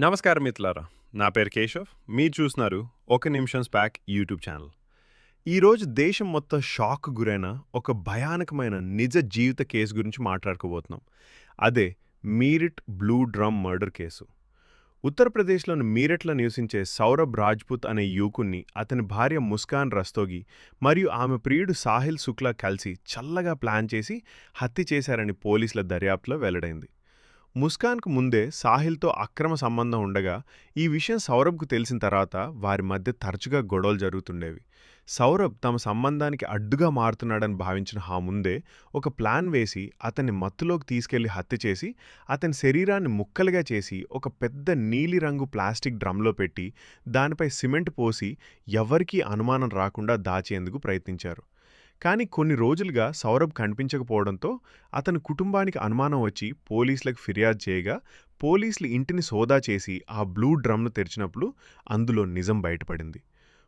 నమస్కారం మిత్రులారా. నా పేరు కేశవ్. మీరు చూస్తున్నారు ఒక నిమిషం స్పాక్ యూట్యూబ్ ఛానల్. ఈరోజు దేశం మొత్తం షాక్ గురైన ఒక భయానకమైన నిజ జీవిత కేసు గురించి మాట్లాడుకోబోతున్నాం. అదే Meerut blue drum murder case. ఉత్తరప్రదేశ్లోని మీరట్లో నివసించే సౌరభ్ రాజ్పుత్ అనే యువకుణ్ణి అతని భార్య ముస్కాన్ రస్తోగి మరియు ఆమె ప్రియుడు సాహిల్ శుక్లా కలిసి చల్లగా ప్లాన్ చేసి హత్య చేశారని పోలీసుల దర్యాప్తులో వెల్లడైంది. ముస్కాన్కు ముందే సాహిల్తో అక్రమ సంబంధం ఉండగా ఈ విషయం సౌరభ్కు తెలిసిన తర్వాత వారి మధ్య తరచుగా గొడవలు జరుగుతుండేవి. సౌరభ్ తమ సంబంధానికి అడ్డుగా మారుతున్నాడని భావించిన ఆ ముందే ఒక ప్లాన్ వేసి అతన్ని మత్తులోకి తీసుకెళ్ళి హత్య చేసి అతని శరీరాన్ని ముక్కలుగా చేసి ఒక పెద్ద నీలిరంగు ప్లాస్టిక్ డ్రమ్లో పెట్టి దానిపై సిమెంట్ పోసి ఎవరికీ అనుమానం రాకుండా దాచేందుకు ప్రయత్నించారు. కానీ కొన్ని రోజులుగా సౌరభ్ కనిపించకపోవడంతో అతని కుటుంబానికి అనుమానం వచ్చి పోలీసులకు ఫిర్యాదు చేయగా పోలీసులు ఇంటిని సోదా చేసి ఆ బ్లూ డ్రమ్ను తెరిచినప్పుడు అందులో నిజం బయటపడింది.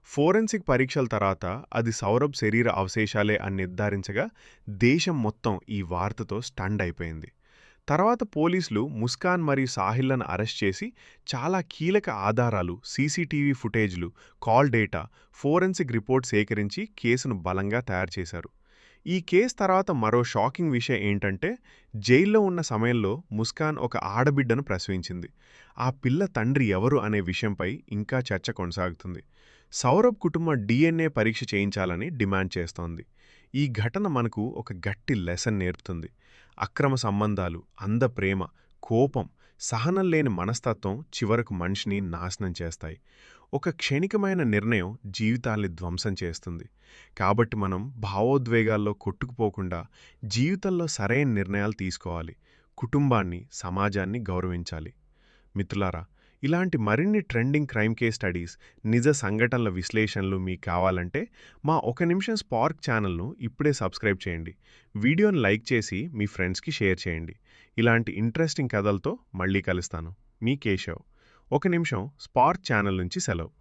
ఫోరెన్సిక్ పరీక్షల తర్వాత అది సౌరభ్ శరీర అవశేషాలే అని నిర్ధారించగా దేశం మొత్తం ఈ వార్తతో స్టండ్ అయిపోయింది. తర్వాత పోలీసులు ముస్కాన్ మరియు సాహిల్లను అరెస్ట్ చేసి చాలా కీలక ఆధారాలు సీసీటీవీ ఫుటేజ్లు కాల్ డేటా ఫోరెన్సిక్ రిపోర్ట్ సేకరించి కేసును బలంగా తయారు చేశారు. ఈ కేసు తర్వాత మరో షాకింగ్ విషయం ఏంటంటే జైల్లో ఉన్న సమయంలో ముస్కాన్ ఒక ఆడబిడ్డను ప్రసవించింది. ఆ పిల్ల తండ్రి ఎవరు అనే విషయంపై ఇంకా చర్చ కొనసాగుతుంది. సౌరభ్ కుటుంబం డిఎన్ఏ పరీక్ష చేయించాలని డిమాండ్ చేస్తోంది. ఈ ఘటన మనకు ఒక గట్టి లెసన్ నేర్పుతుంది. అక్రమ సంబంధాలు అంద ప్రేమ కోపం సహనం లేని మనస్తత్వం చివరకు మనిషిని నాశనం చేస్తాయి. ఒక క్షణికమైన నిర్ణయం జీవితాల్ని ధ్వంసం చేస్తుంది. కాబట్టి మనం భావోద్వేగాల్లో కొట్టుకుపోకుండా జీవితంలో సరైన నిర్ణయాలు తీసుకోవాలి. కుటుంబాన్ని సమాజాన్ని గౌరవించాలి. మిత్రులారా ఇలాంటి మరిన్ని ట్రెండింగ్ క్రైమ్ కేస్ స్టడీస్ నిజ సంఘటనల విశ్లేషణలు మీకు కావాలంటే మా ఒక నిమిషం స్పార్క్ ఛానల్ను ఇప్పుడే సబ్స్క్రైబ్ చేయండి. వీడియోను లైక్ చేసి మీ ఫ్రెండ్స్కి షేర్ చేయండి. ఇలాంటి ఇంట్రెస్టింగ్ కథలతో మళ్ళీ కలుస్తాను. మీ కేశవ్. ఒక నిమిషం స్పార్క్ ఛానల్ నుంచి సెలవు.